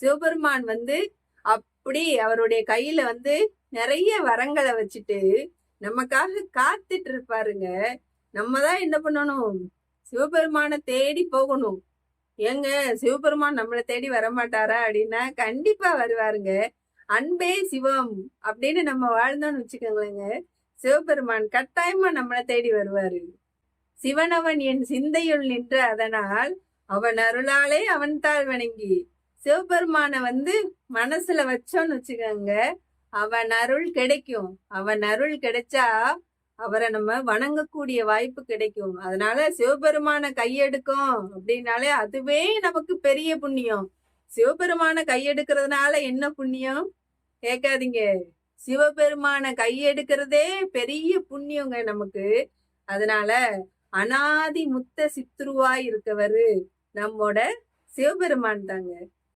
சிவபெருமான் வந்து அப்படி அவருடைய கையில வந்து நிறைய வரங்களை வச்சுட்டு நமக்காக காத்துட்டு இருப்பாருங்க. நம்ம தான் என்ன பண்ணணும்? சிவபெருமானை தேடி போகணும். ஏங்க சிவபெருமான் நம்மளை தேடி வரமாட்டாரா அப்படின்னா கண்டிப்பா வருவாருங்க. அன்பே சிவம் அப்படின்னு நம்ம வாழ்ந்தோம்னு வச்சுக்கோங்களேங்க. சிவபெருமான் கட்டாயமா நம்மளை தேடி வருவாரு. சிவனவன் என் சிந்தையுள் நின்று அதனால் அவன் அருளாலே அவன் தாழ் வணங்கி சிவபெருமானை வந்து மனசுல வச்சோன்னு வச்சுக்கோங்க. அவன் அருள் கிடைக்கும். அவன் அருள் கிடைச்சா அவரை நம்ம வணங்கக்கூடிய வாய்ப்பு கிடைக்கும். அதனால சிவபெருமான கையெடுக்கும் அப்படின்னாலே அதுவே நமக்கு பெரிய புண்ணியம். சிவபெருமான கையெடுக்கிறதுனால என்ன புண்ணியம்? கேட்காதீங்க. சிவபெருமான கையெடுக்கிறதே பெரிய புண்ணியங்க நமக்கு. அதனால அனாதி முத்த சித்துருவாய் இருக்கவரு நம்மோட சிவபெருமான் தாங்க.